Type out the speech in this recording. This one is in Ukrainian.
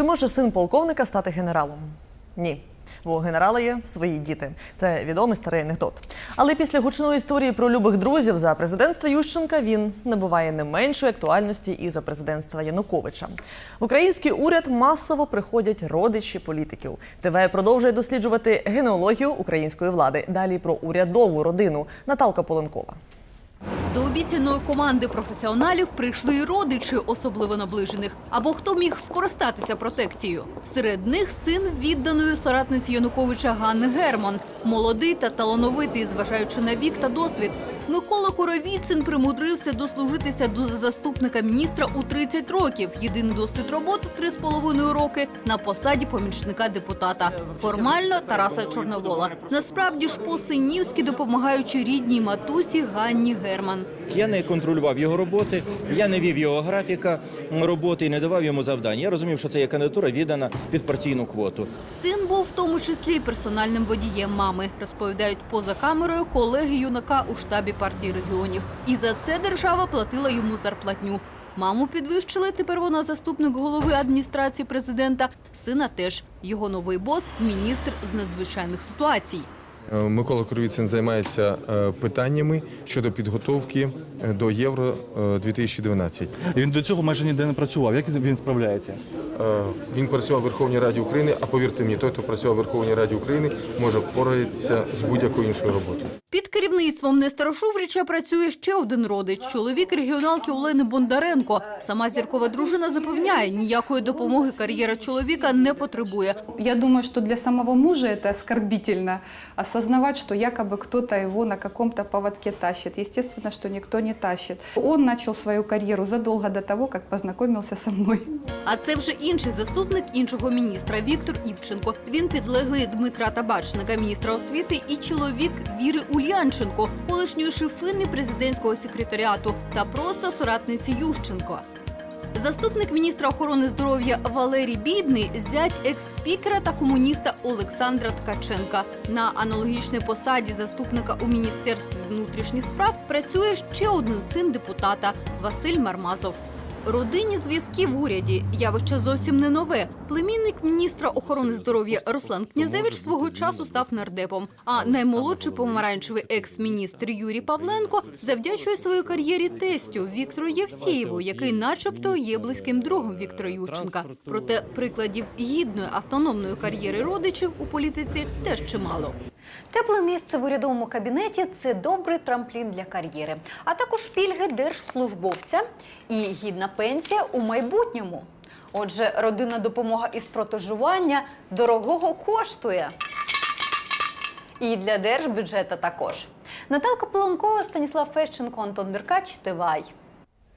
Чи може син полковника стати генералом? Ні. Бо у генерала є свої діти. Це відомий старий анекдот. Але після гучної історії про любих друзів за президентства Ющенка він набуває не меншої актуальності і за президентства Януковича. В український уряд масово приходять родичі політиків. ТВ продовжує досліджувати генеалогію української влади. Далі про урядову родину Наталка Поленкова. До обіцяної команди професіоналів прийшли й родичі особливо наближених. Або хто міг скористатися протекцією. Серед них син відданої соратниці Януковича Ганни Герман. Молодий та талановитий, зважаючи на вік та досвід. Микола Коровіцин примудрився дослужитися до заступника міністра у 30 років. Єдиний досвід роботи – 3,5 роки на посаді помічника депутата. Формально Тараса Чорновола. Насправді ж по-синівськи допомагаючи рідній матусі Ганні Герман. Я не контролював його роботи, я не вів його графіка роботи і не давав йому завдань. Я розумів, що це є кандидатура віддана під партійну квоту. Син був в тому числі персональним водієм мами, розповідають поза камерою колеги юнака у штабі партії регіонів. І за це держава платила йому зарплатню. Маму підвищили. Тепер вона заступник голови адміністрації президента. Сина теж його новий бос міністр з надзвичайних ситуацій. Е, Микола Коровіцин займається е, питаннями щодо підготовки е, до Євро е, 2012. Він до цього майже ніде не працював. Як він справляється? Він працював в Верховній Раді України, а повірте мені, той, хто працював в Верховній Раді України, може впоратися з будь-якою іншою роботою. Керівництвом Нестора Шуфрича працює ще один родич – чоловік регіоналки Олени Бондаренко. Сама зіркова дружина запевняє, ніякої допомоги кар'єра чоловіка не потребує. Я думаю, что для самого мужа это оскорбительно осознавать, что якобы кто-то его на каком-то поводке тащит. Естественно, что никто не тащит. Он начал свою карьеру задолго до того, как познакомился со мной. А це вже інший заступник іншого міністра Віктор Івченко. Він підлеглий Дмитра Табачника, міністра освіти, і чоловік Віри Ульянченко, колишньої шефини президентського секретаріату та просто соратниці Ющенко. Заступник міністра охорони здоров'я Валерій Бідний зять екс-спікера та комуніста Олександра Ткаченка. На аналогічній посаді заступника у міністерстві внутрішніх справ працює ще один син депутата Василь Мармазов. Родинні зв'язки в уряді явище зовсім не нове. Племінник міністра охорони здоров'я Руслан Князевич свого часу став нардепом. А наймолодший помаранчевий екс-міністр Юрій Павленко завдячує своїй кар'єрі тестю Віктору Євсєєву, який, начебто, є близьким другом Віктора Ющенка. Проте прикладів гідної автономної кар'єри родичів у політиці теж чимало. Тепле місце в урядовому кабінеті це добрий трамплін для кар'єри, а також пільги держслужбовця і гідна пенсія у майбутньому. Отже, родинна допомога із протежування дорогого коштує. І для держбюджета також. Наталка Полонкова, Станіслав Фещенко, Антон Деркач, Тивай.